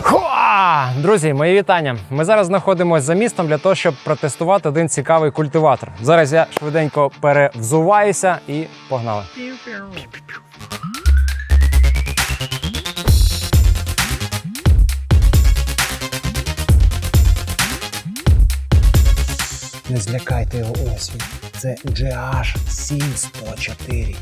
Хуа! Друзі, мої вітання. Ми зараз знаходимося за містом для того, щоб протестувати один цікавий культиватор. Зараз я швиденько перевзуваюся і погнали. Не злякайте його ось він. Це GH 7104.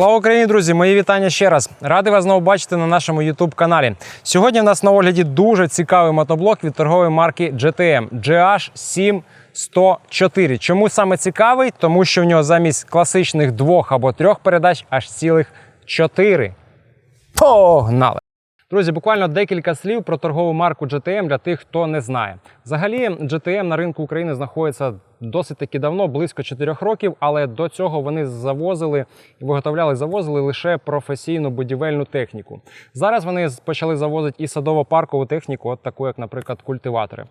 Слава Україні, друзі! Мої вітання ще раз. Радий вас знову бачити на нашому youtube каналі. Сьогодні в нас на огляді дуже цікавий мотоблок від торгової марки GTM GH 7104. Чому саме цікавий? Тому що в нього замість класичних двох або трьох передач аж цілих чотири. Погнали! Друзі, буквально декілька слів про торгову марку GTM для тих, хто не знає. Взагалі, GTM на ринку України знаходиться досить таки давно, близько 4 років, але до цього вони завозили і виготовляли, завозили лише професійну будівельну техніку. Зараз вони почали завозити і садово-паркову техніку, от таку, як, наприклад, культиватори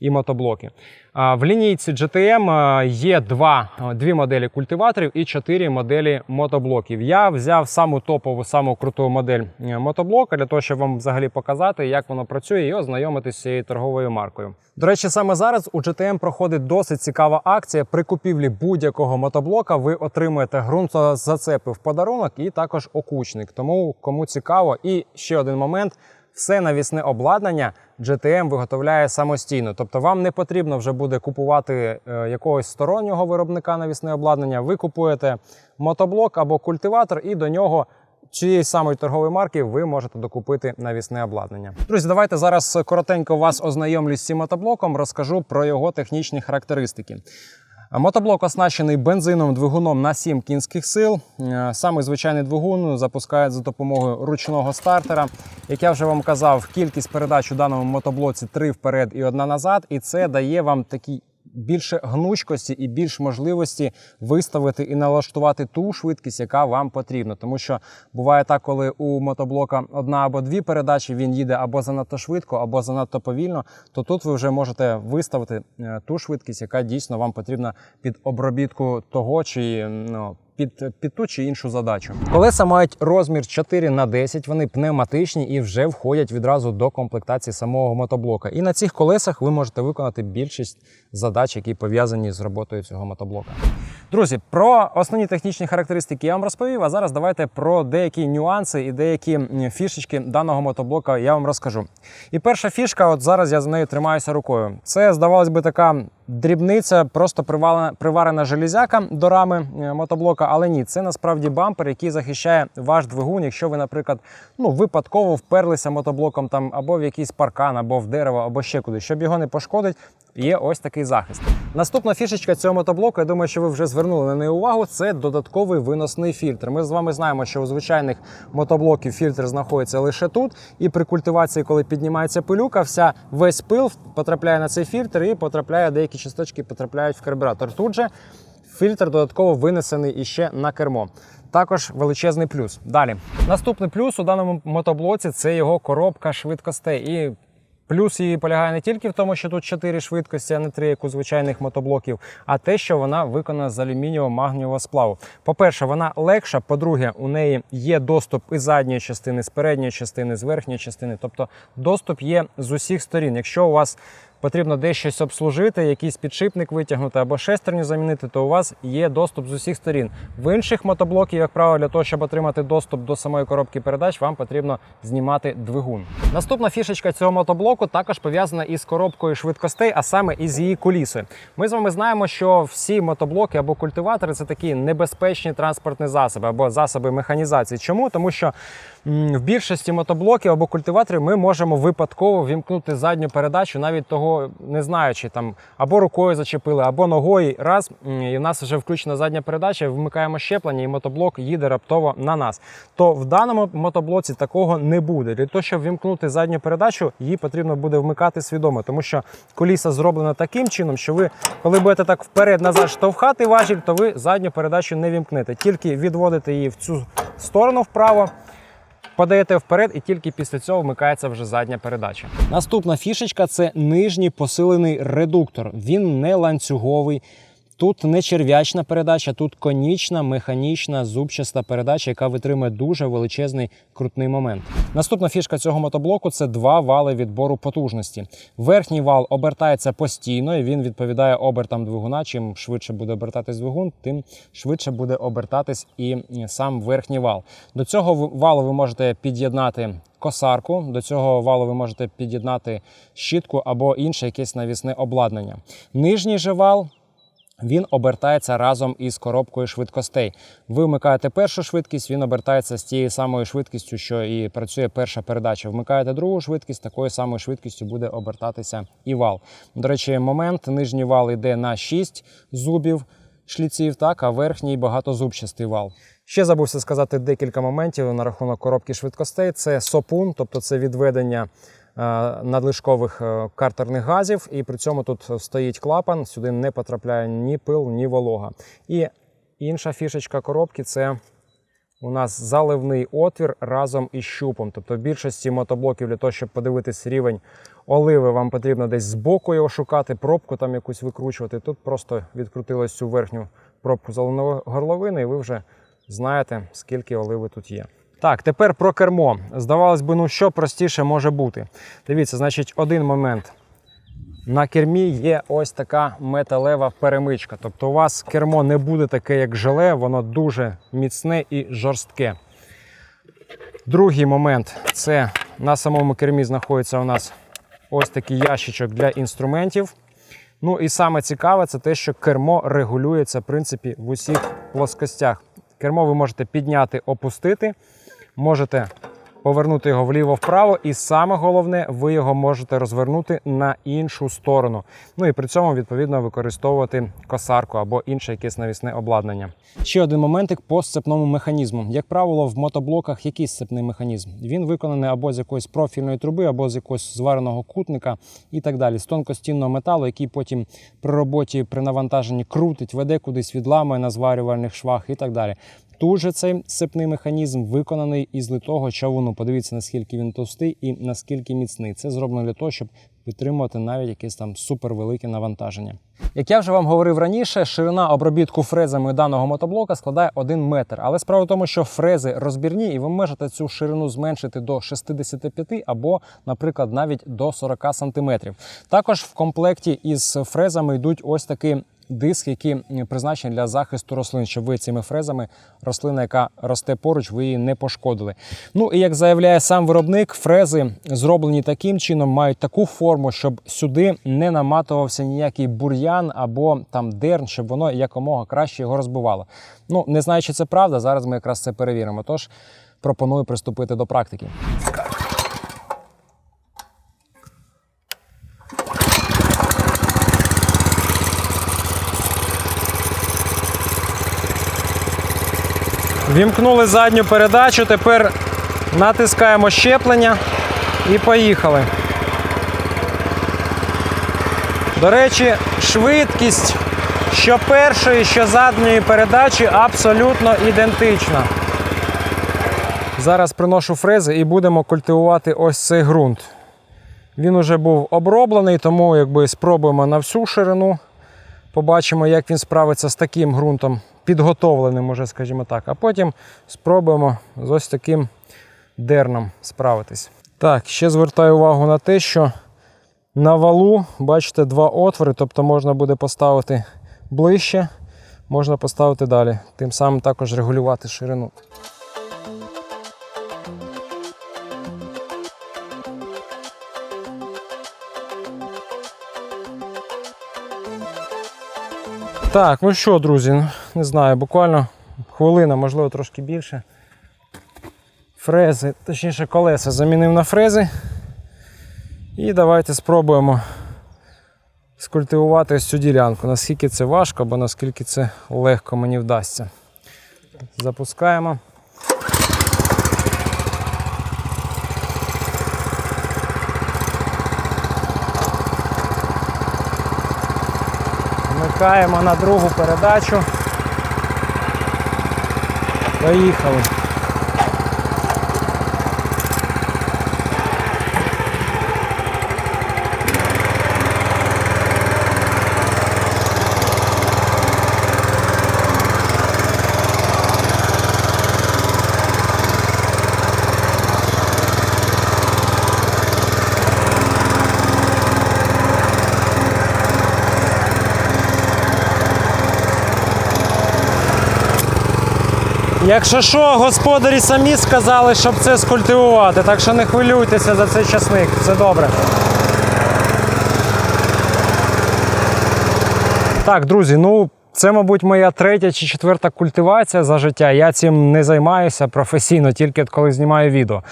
і мотоблоки. В лінійці GTM є два, дві моделі культиваторів і чотири моделі мотоблоків. Я взяв саму топову, саму круту модель е, мотоблока для того, щоб вам взагалі показати, як воно працює, і ознайомитися з цією торговою маркою. До речі, саме зараз у GTM проходить досить цікава акція. При купівлі будь-якого мотоблока ви отримуєте ґрунтозацепи в подарунок і також окучник. Тому кому цікаво, і ще один момент. Все навісне обладнання GTM виготовляє самостійно. Тобто вам не потрібно вже буде купувати е, якогось стороннього виробника навісне обладнання. Ви купуєте мотоблок або культиватор, і до нього цієї самої торгової марки ви можете докупити навісне обладнання. Друзі, давайте зараз коротенько вас ознайомлю з цим мотоблоком, розкажу про його технічні характеристики. Мотоблок оснащений бензиновим двигуном на 7 кінських сил. Е, Самий звичайний двигун запускають за допомогою ручного стартера. Як я вже вам казав, кількість передач у даному мотоблоці 3 вперед і одна назад, і це дає вам такий більше гнучкості і більш можливості виставити і налаштувати ту швидкість, яка вам потрібна. Тому що буває так, коли у мотоблока одна або дві передачі він їде або занадто швидко, або занадто повільно, то тут ви вже можете виставити е, ту швидкість, яка дійсно вам потрібна під обробітку того чи ну. Під, під ту чи іншу задачу. Колеса мають розмір 4 на 10, вони пневматичні і вже входять відразу до комплектації самого мотоблока. І на цих колесах ви можете виконати більшість задач, які пов'язані з роботою цього мотоблока. Друзі, про основні технічні характеристики я вам розповів. А зараз давайте про деякі нюанси і деякі фішечки даного мотоблока я вам розкажу. І перша фішка, от зараз я за нею тримаюся рукою. Це здавалось би така дрібниця, просто приварена, приварена железяка до рами е, мотоблока, але ні, це насправді бампер, який захищає ваш двигун, якщо ви, наприклад, ну випадково вперлися мотоблоком там або в якийсь паркан, або в дерево, або ще куди, щоб його не пошкодить. Є ось такий захист. Наступна фішечка цього мотоблоку, я думаю, що ви вже звернули на неї увагу. Це додатковий виносний фільтр. Ми з вами знаємо, що у звичайних мотоблоків фільтр знаходиться лише тут. І при культивації, коли піднімається пилюка, вся весь пил потрапляє на цей фільтр і потрапляє деякі часточки, потрапляють в карбюратор. Тут же фільтр додатково винесений іще на кермо. Також величезний плюс. Далі. Наступний плюс у даному мотоблоці це його коробка швидкостей. І Плюс її полягає не тільки в тому, що тут 4 швидкості, а не 3, як у звичайних мотоблоків, а те, що вона виконана з алюмінієво магнієвого сплаву. По-перше, вона легша. По-друге, у неї є доступ із задньої частини, з передньої частини, з верхньої частини. Тобто доступ є з усіх сторін. Якщо у вас потрібно десь щось обслужити, якийсь підшипник витягнути або шестерню замінити, то у вас є доступ з усіх сторін. В інших мотоблоків, як правило, для того, щоб отримати доступ до самої коробки передач, вам потрібно знімати двигун. Наступна фішечка цього мотоблоку також пов'язана із коробкою швидкостей, а саме із її колісою. Ми з вами знаємо, що всі мотоблоки або культиватори це такі небезпечні транспортні засоби або засоби механізації. Чому? Тому що в більшості мотоблоків або культиваторів ми можемо випадково вімкнути задню передачу, навіть того не знаючи, там або рукою зачепили, або ногою. Раз і в нас вже включена задня передача, вмикаємо щеплення, і мотоблок їде раптово на нас. То в даному мотоблоці такого не буде. Для того, щоб вімкнути задню передачу, її потрібно буде вмикати свідомо, тому що коліса зроблено таким чином, що ви, коли будете так вперед-назад штовхати важіль, то ви задню передачу не вімкнете, тільки відводите її в цю сторону вправо. Подаєте вперед, і тільки після цього вмикається вже задня передача. Наступна фішечка це нижній посилений редуктор. Він не ланцюговий. Тут не черв'ячна передача, тут конічна, механічна, зубчаста передача, яка витримує дуже величезний крутний момент. Наступна фішка цього мотоблоку це два вали відбору потужності. Верхній вал обертається постійно, і він відповідає обертам двигуна. Чим швидше буде обертатись двигун, тим швидше буде обертатись і сам верхній вал. До цього валу ви можете під'єднати. Косарку до цього валу ви можете під'єднати щітку або інше якесь навісне обладнання. Нижній же вал він обертається разом із коробкою швидкостей. Ви вмикаєте першу швидкість, він обертається з тією самою швидкістю, що і працює перша передача. Вмикаєте другу швидкість, такою самою швидкістю буде обертатися і вал. До речі, момент нижній вал йде на 6 зубів шліців, так а верхній багатозубчастий вал. Ще забувся сказати декілька моментів на рахунок коробки швидкостей. Це сопун, тобто це відведення надлишкових е, картерних газів, і при цьому тут стоїть клапан, сюди не потрапляє ні пил, ні волога. І інша фішечка коробки це у нас заливний отвір разом із щупом. Тобто в більшості мотоблоків для того, щоб подивитись рівень оливи, вам потрібно десь збоку його шукати, пробку там якусь викручувати. Тут просто відкрутилось цю верхню пробку заливної горловини, і ви вже знаєте, скільки оливи тут є. Так, тепер про кермо. Здавалось би, ну що простіше може бути. Дивіться, значить, один момент. На кермі є ось така металева перемичка. Тобто у вас кермо не буде таке, як желе, воно дуже міцне і жорстке. Другий момент це на самому кермі знаходиться у нас ось такий ящичок для інструментів. Ну і саме цікаве, це те, що кермо регулюється в принципі в усіх плоскостях. Кермо ви можете підняти, опустити можете повернути його вліво-вправо, і саме головне, ви його можете розвернути на іншу сторону. Ну і при цьому, відповідно, використовувати косарку або інше якесь навісне обладнання. Ще один моментик по сцепному механізму. Як правило, в мотоблоках який сцепний механізм? Він виконаний або з якоїсь профільної труби, або з якогось звареного кутника і так далі. З тонкостінного металу, який потім при роботі при навантаженні крутить, веде кудись, відламує на зварювальних швах і так далі. Тут же цей сипний механізм виконаний із литого човуну. Подивіться, наскільки він товстий і наскільки міцний. Це зроблено для того, щоб витримувати навіть якесь там супервелике навантаження. Як я вже вам говорив раніше, ширина обробітку фрезами даного мотоблока складає 1 метр. Але справа в тому, що фрези розбірні, і ви можете цю ширину зменшити до 65 або, наприклад, навіть до 40 сантиметрів. Також в комплекті із фрезами йдуть ось такі диск, який призначений для захисту рослин, щоб ви цими фрезами рослина, яка росте поруч, ви її не пошкодили. Ну і як заявляє сам виробник, фрези зроблені таким чином, мають таку форму, щоб сюди не наматувався ніякий бур'ян або там дерн, щоб воно якомога краще його розбивало. Ну не знаю, чи це правда. Зараз ми якраз це перевіримо. Тож пропоную приступити до практики. Вімкнули задню передачу, тепер натискаємо щеплення і поїхали. До речі, швидкість що першої, що задньої передачі абсолютно ідентична. Зараз приношу фрези і будемо культивувати ось цей ґрунт. Він уже був оброблений, тому якби спробуємо на всю ширину. Побачимо, як він справиться з таким ґрунтом підготовленим, уже, скажімо так. А потім спробуємо з ось таким дерном справитись. Так, ще звертаю увагу на те, що на валу, бачите, два отвори, тобто можна буде поставити ближче, можна поставити далі. Тим самим також регулювати ширину. Так, ну що, друзі, не знаю, буквально хвилина, можливо, трошки більше. Фрези, точніше колеса замінив на фрези. І давайте спробуємо скультивувати ось цю ділянку. Наскільки це важко, або наскільки це легко мені вдасться. Запускаємо. Вмикаємо на другу передачу. Поїхали. Якщо що, господарі самі сказали, щоб це скультивувати, так що не хвилюйтеся за цей часник, все добре. Так, друзі, ну це, мабуть, моя третя чи четверта культивація за життя. Я цим не займаюся професійно, тільки коли знімаю відео.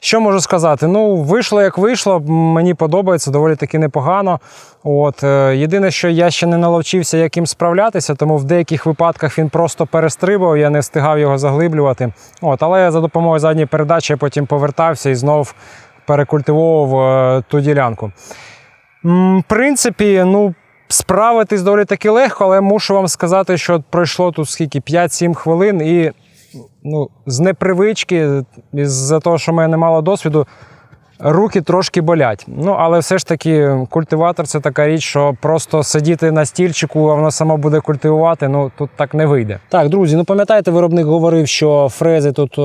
Що можу сказати? Ну, вийшло як вийшло, мені подобається, доволі таки непогано. От, е, єдине, що я ще не наловчився, як їм справлятися, тому в деяких випадках він просто перестрибав, я не встигав його заглиблювати. От, але за допомогою задньої передачі потім повертався і знов перекультивовував е, ту ділянку. В принципі, ну, справитись доволі таки легко, але мушу вам сказати, що пройшло тут скільки 5-7 хвилин, і ну, з непривички, з-за того, що в мене немало досвіду, руки трошки болять. Ну, але все ж таки, культиватор це така річ, що просто сидіти на стільчику, а воно само буде культивувати, ну тут так не вийде. Так, друзі, ну пам'ятаєте, виробник говорив, що фрези тут.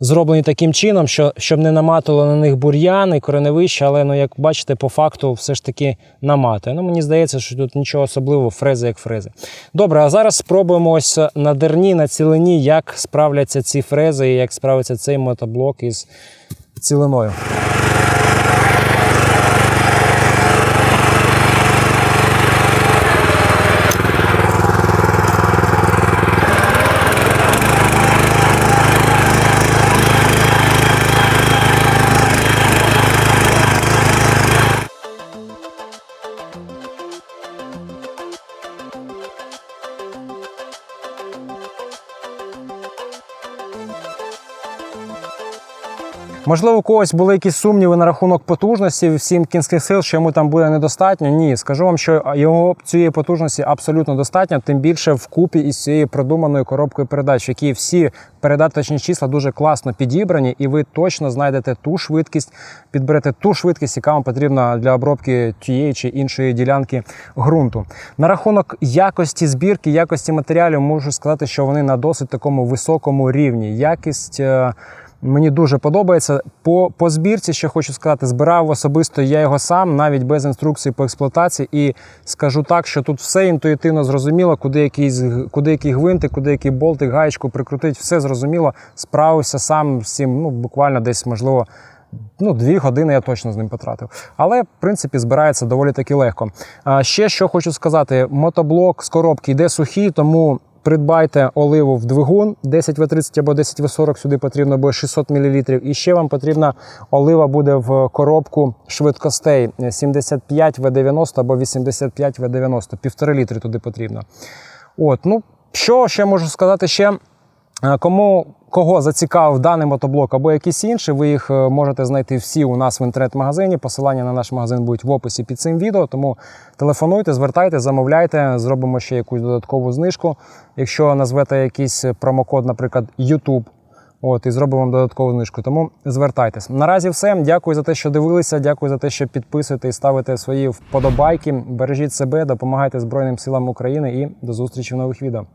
Зроблені таким чином, що щоб не наматило на них бур'яни, кореневище, але ну як бачите, по факту все ж таки наматує. Ну мені здається, що тут нічого особливого, фрези як фрези. Добре, а зараз спробуємо ось на дерні, на цілині, як справляться ці фрези і як справиться цей мотоблок із цілиною. Можливо, у когось були якісь сумніви на рахунок потужності всім кінських сил, що йому там буде недостатньо. Ні, скажу вам, що його цієї потужності абсолютно достатньо, тим більше вкупі із цією продуманою коробкою передач, в якій всі передаточні числа дуже класно підібрані, і ви точно знайдете ту швидкість, підберете ту швидкість, яка вам потрібна для обробки тієї чи іншої ділянки ґрунту. На рахунок якості збірки, якості матеріалів, можу сказати, що вони на досить такому високому рівні. Якість. Мені дуже подобається. По, по збірці, що хочу сказати, збирав особисто я його сам, навіть без інструкції по експлуатації. І скажу так, що тут все інтуїтивно зрозуміло, куди якийсь, куди який гвинтик, куди який болтик, гаєчку прикрутить, все зрозуміло. Справився сам цим, ну буквально десь, можливо. Ну, дві години я точно з ним потратив. Але, в принципі, збирається доволі таки легко. А ще що хочу сказати: мотоблок з коробки йде сухий, тому придбайте оливу в двигун 10 В30 або 10 В40, сюди потрібно буде 600 мл. І ще вам потрібна олива буде в коробку швидкостей 75 В90 або 85 В90. Півтори літри туди потрібно. От, ну, що ще можу сказати ще? Е, Кому кого зацікавив даний мотоблок або якийсь інший, ви їх е, можете знайти всі у нас в інтернет-магазині. Посилання на наш магазин будуть в описі під цим відео. Тому телефонуйте, звертайте, замовляйте, зробимо ще якусь додаткову знижку. Якщо назвете якийсь промокод, наприклад, YouTube. От, і зробимо вам додаткову знижку. Тому звертайтесь. Наразі все. Дякую за те, що дивилися. Дякую за те, що підписуєте і ставите свої вподобайки. Бережіть себе, допомагайте Збройним силам України і до зустрічі в нових відео.